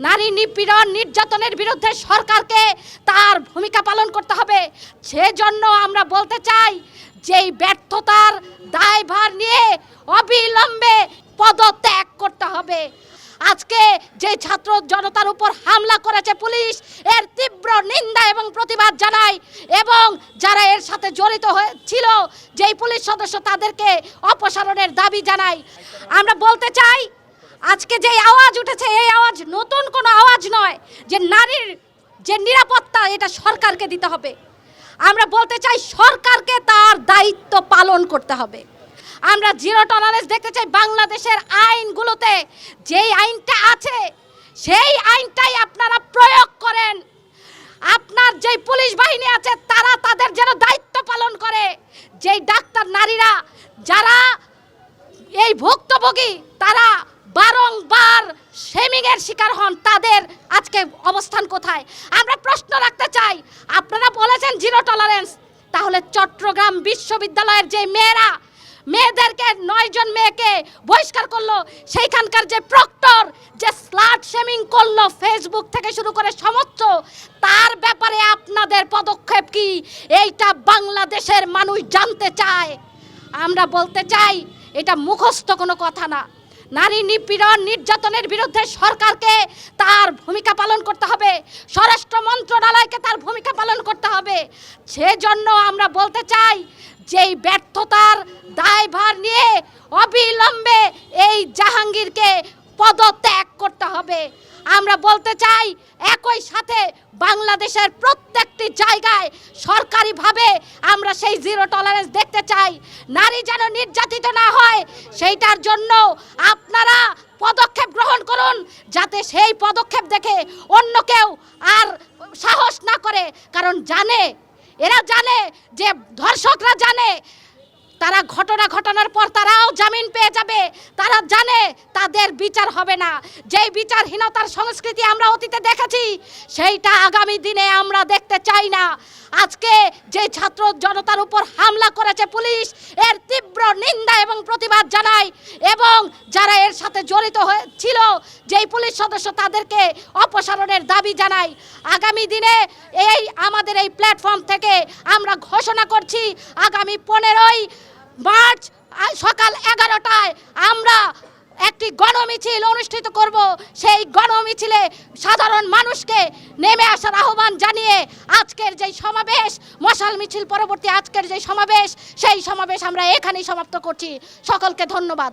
নারী নিপীড়ন নির্যাতনের বিরুদ্ধে সরকারকে তার ভূমিকা পালন করতে হবে। সেজন্য আমরা বলতে চাই, যেই ব্যর্থতার দায়ভার নিয়ে অবিলম্বে পদত্যাগ করতে হবে। আজকে যে ছাত্র জনতার উপর হামলা করেছে পুলিশ, এর তীব্র নিন্দা এবং প্রতিবাদ জানায় এবং যারা এর সাথে জড়িত হয়ে ছিল যেই পুলিশ সদস্য তাদেরকে অপসারণের দাবি জানায় আমরা বলতে চাই আজকে যে আওয়াজ উঠেছে, এই আওয়াজ নতুন কোনো আওয়াজ নয় যে নারীর যে নিরাপত্তা, এটা সরকারকে দিতে হবে। আমরা বলতে চাই সরকারকে তার দায়িত্ব পালন করতে হবে। আমরা জিরো টলারেন্স দেখতে চাই বাংলাদেশের আইনগুলোতে। যেই আইনটা আছে, সেই আইনটাই আপনারা প্রয়োগ করেন। আপনার যেই পুলিশ বাহিনী আছে, তারা তাদের যেন দায়িত্ব পালন করে। যেই ডাক্তার নারীরা, যারা এই ভুক্তভোগী, তারা শেমিংয়ের শিকার হন, তাদের আজকে অবস্থান কোথায়? আমরা প্রশ্ন রাখতে চাই, আপনারা বলেছেন জিরো টলারেন্স তাহলে চট্টগ্রাম বিশ্ববিদ্যালয়ের যে মেয়েরা, মেয়েদেরকে নয়জন মেয়েকে বহিষ্কার করল, সেইখানকার যে প্রক্টর যে স্লাট শেমিং করল ফেসবুক থেকে শুরু করে সমস্ত, তার ব্যাপারে আপনাদের পদক্ষেপ কি? এইটা বাংলাদেশের মানুষ জানতে চায়। আমরা বলতে চাই, এটা মুখস্থ কোনো কথা না। নারী নিপীড়ন নির্যাতনের বিরুদ্ধে সরকারকে তার ভূমিকা পালন করতে হবে। স্বরাষ্ট্র মন্ত্রণালয়কে তার ভূমিকা পালন করতে হবে। সেজন্য আমরা বলতে চাই, যেই ব্যর্থতার দায়ভার নিয়ে অবিলম্বে এই জাহাঙ্গীরকে পদত্যাগ করতে হবে। আমরা বলতে চাই, একই সাথে বাংলাদেশের প্রত্যেকটি জায়গায় সরকারিভাবে আমরা সেই জিরো টলারেন্স দেখতে চাই। নারী যেন নির্যাতিত না হয়, সেইটার জন্য আপনারা পদক্ষেপ গ্রহণ করুন, যাতে সেই পদক্ষেপ দেখে অন্য কেউ আর সাহস না করে। কারণ জানে, এরা জানে যে ধর্ষকরা জানে তারা ঘটনা ঘটনার পর তারাও জামিন পেয়ে যাবে। তারা জানে তাদের বিচার হবে না। যেই বিচারহীনতার সংস্কৃতি আমরা অতীতে দেখেছি, সেইটা আগামী দিনে আমরা দেখতে চাই না। আজকে যে ছাত্র জনতার উপর হামলা করেছে পুলিশ, এর তীব্র নিন্দা এবং প্রতিবাদ জানাই এবং যারা এর সাথে জড়িত হয়ে ছিল, যেই পুলিশ সদস্য তাদেরকে অপসারণের দাবি জানাই। আগামী দিনে এই আমাদের এই প্ল্যাটফর্ম থেকে আমরা ঘোষণা করছি, আগামী পনেরোই মার্চ সকাল এগারোটায় আমরা একটি গণমিছিল অনুষ্ঠিত করব। সেই গণমিছিলে সাধারণ মানুষকে নেমে আসার আহ্বান জানিয়ে আজকের যেই সমাবেশ, মশাল মিছিল পরবর্তী আজকের যেই সমাবেশ, সেই সমাবেশ আমরা এখানেই সমাপ্ত করছি। সকলকে ধন্যবাদ।